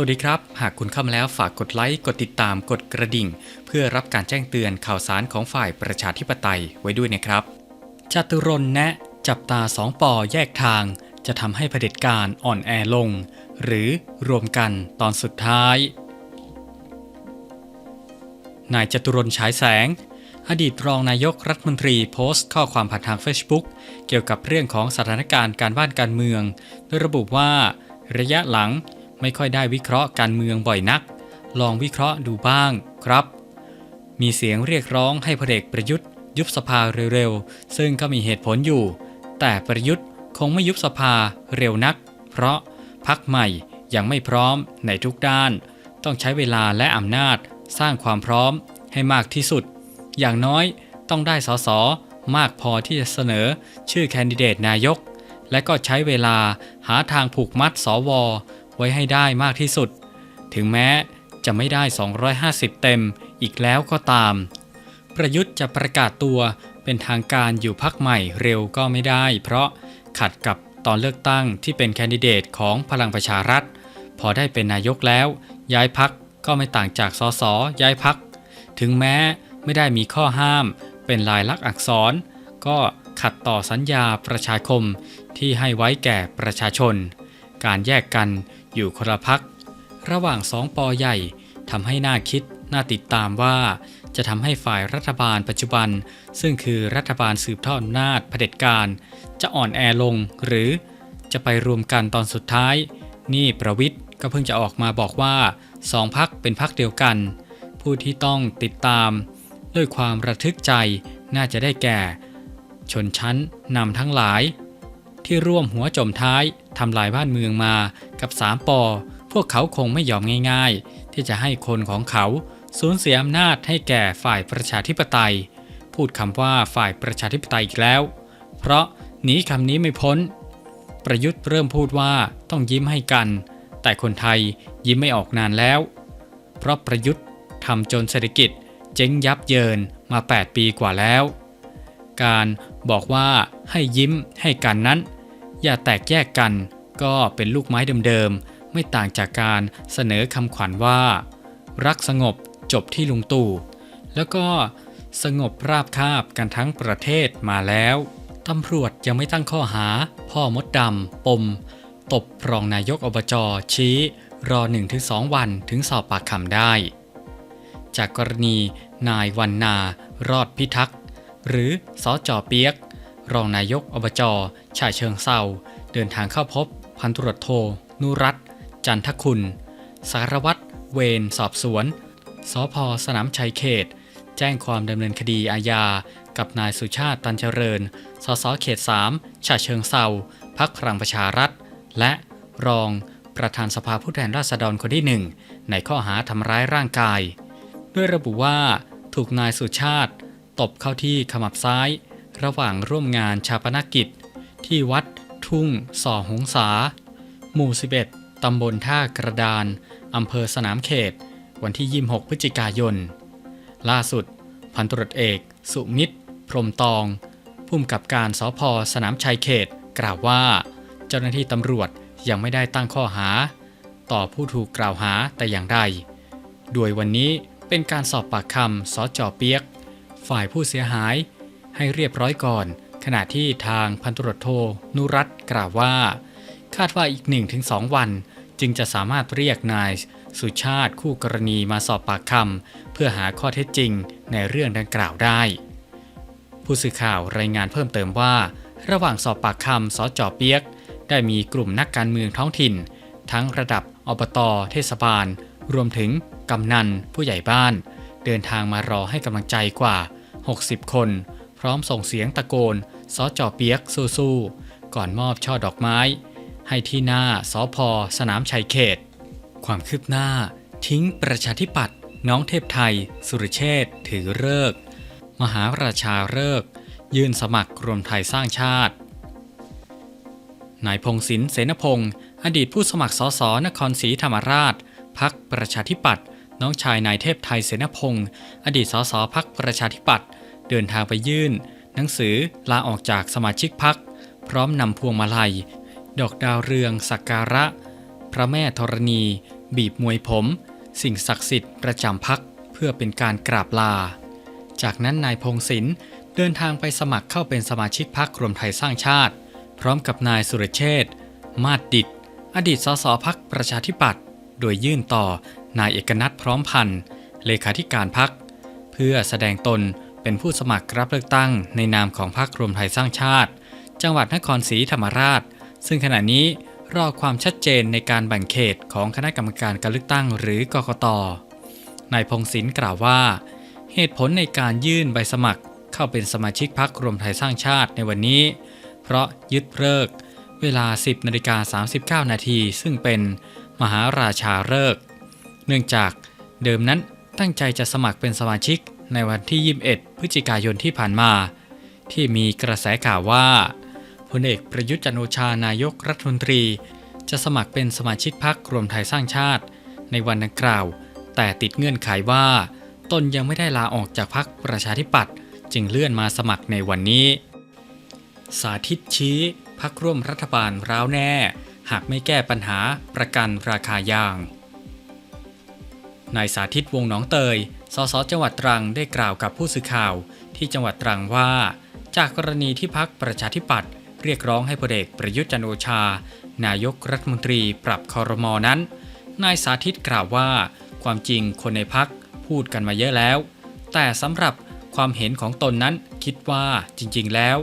วัสดีครับ หากคุณเข้ามาแล้วฝากกดไลค์ กดติดตาม กดกระดิ่ง เพื่อรับการแจ้งเตือนข่าวสารของฝ่ายประชาธิปไตยไว้ด้วยนะครับ จตุรนแนะ จับตาสองปอแยกทาง จะทำให้เผด็จการอ่อนแอลง หรือรวมกันตอนสุดท้าย นายจตุรนฉายแสง อดีตรองนายกรัฐมนตรีโพสต์ข้อความผ่านทาง Facebook เกี่ยวกับเรื่องของสถานการณ์การบ้านการเมือง โดยระบุว่าระยะหลัง ไม่ค่อยได้วิเคราะห์การเมืองบ่อยนัก ลองวิเคราะห์ดูบ้างครับ มีเสียงเรียกร้องให้พลเอกประยุทธ์ ยุบสภาเร็วๆ ซึ่งก็มีเหตุผลอยู่ แต่ประยุทธ์คงไม่ยุบสภาเร็วนัก เพราะพักใหม่ยังไม่พร้อมในทุกด้าน ต้องใช้เวลาและอำนาจสร้างความพร้อมให้มากที่สุด อย่างน้อยต้องได้สสมากพอที่จะเสนอชื่อแคนดิเดตนายก และก็ใช้เวลาหาทางผูกมัดสว ไว้ให้ได้มากที่สุด ถึงแม้จะไม่ได้ 250 เต็มอีกแล้วก็ตาม ประยุทธ์จะประกาศตัวเป็นทางการอยู่พักใหม่เร็วก็ไม่ได้ เพราะขัดกับตอนเลือกตั้งที่เป็นแคนดิเดตของพลังประชารัฐ พอได้เป็นนายกแล้ว ย้ายพักก็ไม่ต่างจากสสย้ายพัก ถึงแม้ไม่ได้มีข้อห้าม เป็นลายลักษณ์อักษร ก็ขัดต่อสัญญาประชาคมที่ให้ไว้แก่ประชาชน การแยกกันอยู่คนละพัก ระหว่างสองปอใหญ่ทำให้น่าคิดน่าติดตามว่า จะทำให้ฝ่ายรัฐบาลปัจจุบัน ซึ่งคือรัฐบาลสืบทอดอำนาจเผด็จการ จะอ่อนแอลงหรือจะไปรวมกันตอนสุดท้าย นี่ประวิทย์ก็เพิ่งจะออกมาบอกว่าสองพักเป็นพักเดียวกัน ผู้ที่ต้องติดตาม ด้วยความระทึกใจน่าจะได้แก่ ชนชั้นนำทั้งหลาย ที่ร่วมหัวจมท้ายทำลายบ้านเมืองมา กับสามปอพวกเขาคงไม่ยอมง่ายๆ ที่จะให้คนของเขาสูญเสียอำนาจให้แก่ฝ่ายประชาธิปไตย พูดคำว่าฝ่ายประชาธิปไตยอีกแล้ว เพราะหนีคำนี้ไม่พ้น ประยุทธ์เริ่มพูดว่าต้องยิ้มให้กัน แต่คนไทยยิ้มไม่ออกนานแล้ว เพราะประยุทธ์ทำจนเศรษฐกิจเจ๊งยับเยินมา 8 ปีกว่าแล้ว การบอกว่าให้ยิ้มให้กันนั้น อย่าแตกแยกกัน ก็เป็นลูกไม้เดิมๆ ไม่ต่างจากการเสนอคำขวัญว่า รักสงบจบที่ลุงตู่ แล้วก็สงบราบคาบกันทั้งประเทศมาแล้วตำรวจยังไม่ตั้งข้อหา พ่อมดดำปม ตบรองนายกอบจชี้ รอ 1-2 วันถึงสอบปากคำได้ จากกรณีนายวันนา รอดพิทักษ์หรือสอจอเปียก รองนายกอบจชาเชิงเซาเดินทางเข้าพบ พันตรวจโท นุรัตจันทคุณ สารวัตรเวรสอบสวน สพสนามชัยเขต แจ้งความดำเนินคดีอาญา กับนายสุชาติตันเจริญ สสเขต3ชาเชิงเซาพักพลังประชารัฐ และรองประธานสภาผู้แทนราษฎรคนที่หนึ่งในข้อหาทำร้ายร่างกาย ด้วยระบุว่าถูกนายสุชาติ ตบเข้าที่ขมับซ้าย ระหว่างร่วมงานชาปนกิจ ที่วัด ทุ่ง ส่อหงสาหมู่ 11 ตำบลท่ากระดาน อำเภอสนามเขต วันที่ 26 พฤศจิกายน ล่าสุด พันตรวจเอก สุมิตร พรมตองผู้กำกับการสพสนามชัยเขต กล่าวว่า เจ้าหน้าที่ตำรวจยังไม่ได้ตั้งข้อหา ต่อผู้ถูกกล่าวหาแต่อย่างใดโดยวันนี้เป็นการสอบปากคำสจเปียก ฝ่ายผู้เสียหาย ให้เรียบร้อยก่อน ขณะที่ทางพันตรวจโทนุรัตกล่าวว่า คาดว่าอีก 1-2 วัน จึงจะสามารถเรียกนายสุชาติคู่กรณีมาสอบปากคำเพื่อหาข้อเท็จจริงในเรื่องดังกล่าวได้ ผู้สื่อข่าวรายงานเพิ่มเติมว่า ระหว่างสอบปากคำสจเปียก ได้มีกลุ่มนักการเมืองท้องถิ่น ทั้งระดับอบตเทศบาล รวมถึงกำนันผู้ใหญ่บ้าน เดินทางมารอให้กำลังใจกว่า 60 คน พร้อมส่งเสียงตะโกนสจเปียกสู้ๆก่อนมอบช่อดอกไม้ ให้ที่หน้าสอพอสนามชัยเขต ความคืบหน้า ทิ้งประชาธิปัตย์น้องเทพไทย สุรเชษถือเลิก มหาราชาเลิก ยื่นสมัครรวมไทยสร้างชาตินายพงศินเสนพงศ์อดีตผู้สมัครสสนครศรีธรรมราชพักประชาธิปัตย์น้องชายนายเทพไทยเสนพงศ์อดีตสสพักประชาธิปัตย์ เดินทางไปยื่น หนังสือลาออกจากสมาชิกพัก พร้อมนำพวงมาลัย ดอกดาวเรืองสักการะ พระแม่ธรณี บีบมวยผม สิ่งศักดิ์สิทธิ์ประจำพักเพื่อเป็นการกราบลา จากนั้นนายพงศินเดินทางไปสมัครเข้าเป็นสมาชิกพักรวมไทยสร้างชาติ พร้อมกับนายสุรเชษฐ์มาดดิต อดีตสสพักประชาธิปัตย์โดยยื่นต่อนายเอกนัทพร้อมพันธ์เลขาธิการพัก เพื่อแสดงตน เป็นผู้สมัครรับเลือกตั้งในนามของพรรครวมไทยสร้างชาติ จังหวัดนครศรีธรรมราช ซึ่งขณะนี้รอความชัดเจนในการแบ่งเขตของคณะกรรมการการเลือกตั้งหรือกกตนายพงศินกล่าวว่า เหตุผลในการยื่นใบสมัครเข้าเป็นสมาชิกพรรครวมไทยสร้างชาติในวันนี้ เพราะยึดเลิก เวลา 10นาฬิกา39 นาทีซึ่งเป็นมหาราชาฤกษ์เนื่องจากเดิมนั้นตั้งใจจะสมัครเป็นสมาชิกในวันที่ 21 พฤศจิกายนที่ผ่านมา ที่มีกระแสข่าวว่าพลเอกประยุทธ์จันโอชานายกรัฐมนตรี จะสมัครเป็นสมาชิกพรรครวมไทยสร้างชาติ ในวันดังกล่าว แต่ติดเงื่อนไขว่า ตนยังไม่ได้ลาออกจากพรรคประชาธิปัตย์จึงเลื่อนมาสมัครในวันนี้ สาธิตชี้พักร่วมรัฐบาลร้าวแน่ หากไม่แก้ปัญหาประกันราคายางนายสาธิตวงหนองเตย สสจังหวัดตรังได้กล่าวกับผู้สื่อข่าว ที่จังหวัดตรังว่า จากกรณีที่พักประชาธิปัตย์เรียกร้องให้พลเอกประยุทธ์จันโอชา นายกรัฐมนตรีปรับคอรมอนั้น นายสาธิตกล่าวว่า ความจริงคนในพักพูดกันมาเยอะแล้ว แต่สำหรับความเห็นของตนนั้นคิดว่าจริง ๆ แล้ว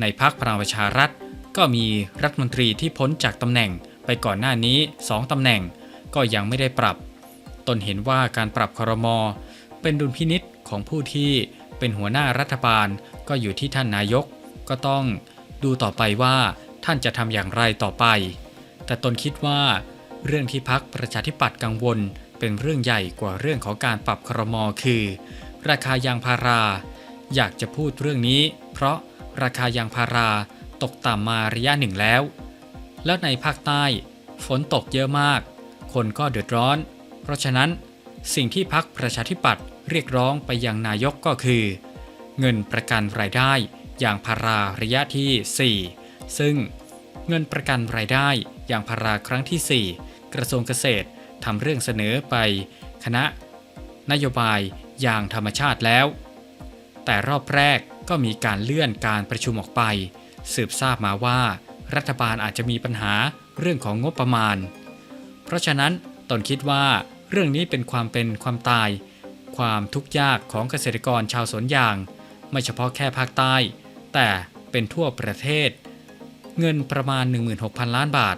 ในพักพลังประชารัฐ ก็มีรัฐมนตรีที่พ้นจากตำแหน่งไปก่อนหน้านี้2ตำแหน่ง ก็ยังไม่ได้ปรับ ตนเห็นว่าการปรับคอรมอ เป็นดุลพินิษของผู้ที่เป็นหัวหน้ารัฐบาลก็อยู่ที่ท่านนายก ก็ต้องดูต่อไปว่าท่านจะทำอย่างไรต่อไป แต่ตนคิดว่าเรื่องที่พักประชาธิปัตย์กังวลเป็นเรื่องใหญ่กว่าเรื่องของการปรับครมอคือ ราคายางพารา อยากจะพูดเรื่องนี้ เพราะราคายางพาราตกต่ำมาระยะหนึ่งแล้ว แล้วในภาคใต้ฝนตกเยอะมาก คนก็เดือดร้อน เพราะฉะนั้นสิ่งที่พักประชาธิปัตย์ เรียกร้องไปยังนายกก็คือ เงินประกันรายได้อย่างพาราระยะที่ 4 ซึ่งเงินประกันรายได้อย่างพาราครั้งที่ 4 กระทรวงเกษตรทำเรื่องเสนอไปคณะ นโยบายอย่างธรรมชาติแล้ว แต่รอบแรกก็มีการเลื่อนการประชุมออกไป สืบทราบมาว่า รัฐบาลอาจจะมีปัญหาเรื่องของงบประมาณ เพราะฉะนั้นตนคิดว่าเรื่องนี้เป็นความเป็นความตาย ความทุกข์ยากของเกษตรกรชาวสวนยาง ไม่เฉพาะแค่ภาคใต้ แต่เป็นทั่วประเทศ เงินประมาณ 16,000 ล้านบาท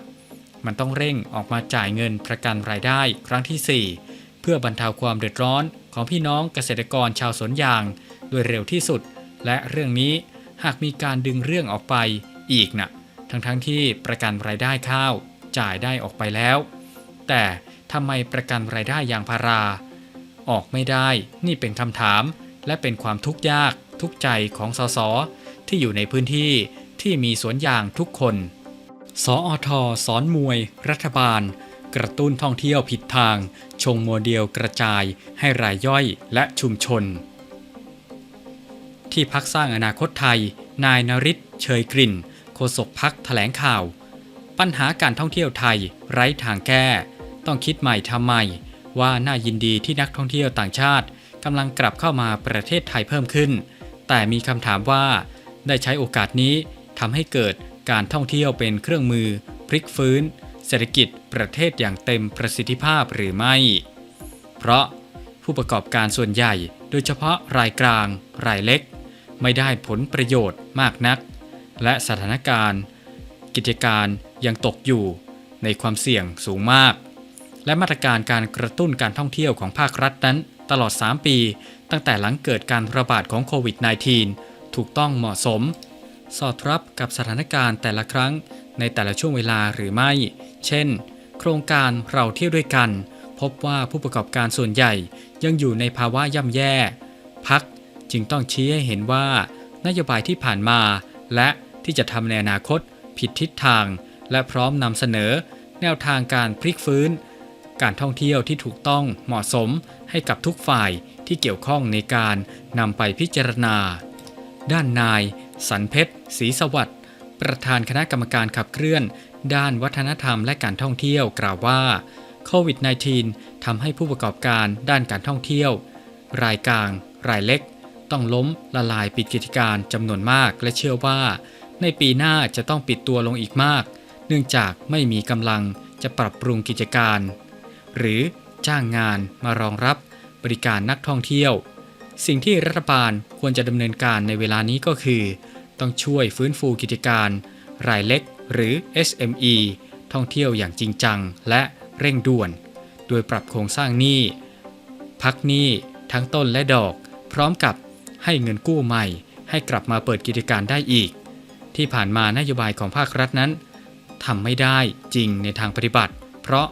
มันต้องเร่งออกมาจ่ายเงินประกันรายได้ครั้งที่ 4 เพื่อบรรเทาความเดือดร้อนของพี่น้องเกษตรกรชาวสวนยาง โดยเร็วที่สุด และเรื่องนี้หากมีการดึงเรื่องออกไปอีกนะ่ะทั้งๆทที่ประกันรายได้ข้าวจ่ายได้ออกไปแล้ว แต่ทำไมประกันรายได้ยางพารา ออกไม่ได้นี่เป็นคำถาม และเป็นความทุกข์ยากทุกใจของสสที่อยู่ในพื้นที่ที่มีสวนยางทุกคน สออทสอนมวย รัฐบาล กระตุ้นท่องเที่ยวผิดทาง ชงโมเดลกระจายให้รายย่อยและชุมชน ที่พักสร้างอนาคตไทย นายนริศเชยกลิ่นโฆษกพักแถลงข่าว ปัญหาการท่องเที่ยวไทยไร้ทางแก้ ต้องคิดใหม่ทำใหม่ ว่าน่ายินดีที่นักท่องเที่ยวต่างชาติกำลังกลับเข้ามาประเทศไทยเพิ่มขึ้น แต่มีคำถามว่า ได้ใช้โอกาสนี้ทำให้เกิดการท่องเที่ยวเป็นเครื่องมือ พลิกฟื้น เศรษฐกิจประเทศอย่างเต็มประสิทธิภาพหรือไม่ เพราะผู้ประกอบการส่วนใหญ่ โดยเฉพาะรายกลาง รายเล็ก ไม่ได้ผลประโยชน์มากนัก และสถานการณ์ กิจการยังตกอยู่ในความเสี่ยงสูงมาก และมาตรการการกระตุ้นการท่องเที่ยวของภาครัฐนั้น ตลอด 3 ปี ตั้งแต่หลังเกิดการระบาดของโควิด -19 ถูกต้องเหมาะสม สอดรับกับสถานการณ์แต่ละครั้งในแต่ละช่วงเวลาหรือไม่ เช่น โครงการเราเที่ยวด้วยกัน พบว่าผู้ประกอบการส่วนใหญ่ยังอยู่ในภาวะย่ำแย่ พักจึงต้องชี้ให้เห็นว่านโยบายที่ผ่านมา และที่จะทำในอนาคต ผิดทิศทาง และพร้อมนำเสนอ แนวทางการพลิกฟื้น การท่องเที่ยวที่ถูกต้องเหมาะสมให้กับทุกฝ่ายที่เกี่ยวข้องในการนำไปพิจารณา ด้านนาย สันเพชรศรีสวัสดิ์ประธานคณะกรรมการขับเคลื่อน ด้านวัฒนธรรมและการท่องเที่ยวกล่าวว่าโควิด -19 ทำให้ผู้ประกอบการด้านการท่องเที่ยว รายกลาง รายเล็ก ต้องล้มละลายปิดกิจการจำนวนมากและเชื่อว่า ในปีหน้าจะต้องปิดตัวลงอีกมาก เนื่องจากไม่มีกำลังจะปรับปรุงกิจการ หรือจ้างงานมารองรับบริการนักท่องเที่ยว สิ่งที่รัฐบาลควรจะดำเนินการในเวลานี้ก็คือ ต้องช่วยฟื้นฟูกิจการ รายเล็กหรือ SME ท่องเที่ยวอย่างจริงจังและเร่งด่วน โดยปรับโครงสร้างหนี้ พักหนี้ทั้งต้นและดอก พร้อมกับให้เงินกู้ใหม่ ให้กลับมาเปิดกิจการได้อีก ที่ผ่านมานโยบายของภาครัฐนั้นทำไม่ได้จริงในทางปฏิบัติ เพราะ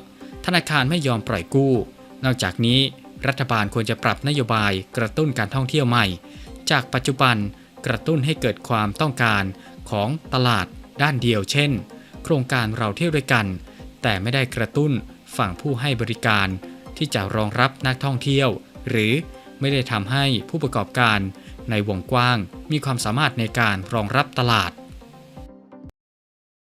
ธนาคารไม่ยอมปล่อยกู้ นอกจากนี้รัฐบาลควรจะปรับนโยบายกระตุ้นการท่องเที่ยวใหม่ จากปัจจุบันกระตุ้นให้เกิดความต้องการของตลาดด้านเดียว เช่น โครงการเราเที่ยวด้วยกัน แต่ไม่ได้กระตุ้นฝั่งผู้ให้บริการ ที่จะรองรับนักท่องเที่ยว หรือไม่ได้ทำให้ผู้ประกอบการในวงกว้างมีความสามารถในการรองรับตลาด